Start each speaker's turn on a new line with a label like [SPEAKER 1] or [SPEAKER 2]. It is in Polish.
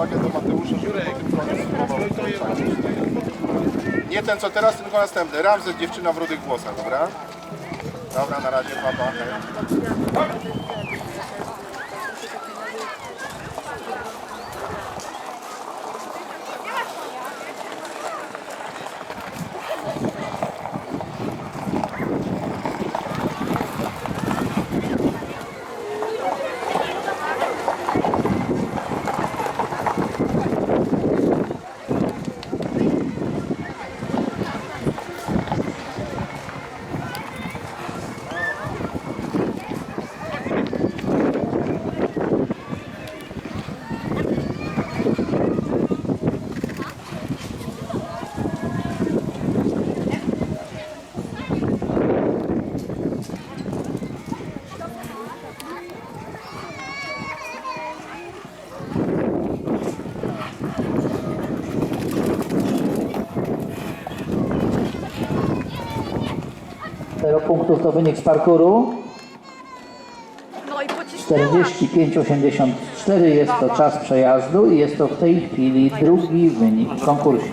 [SPEAKER 1] uwagę do Mateusza, żeby. Nie ten co teraz, tylko następny. Ramzes, dziewczyna w rudych włosach, dobra? Dobra, na razie, papa.
[SPEAKER 2] 0 punktów to wynik z parkuru.
[SPEAKER 3] No
[SPEAKER 2] 45,84 jest to czas przejazdu i jest to w tej chwili drugi wynik w konkursie.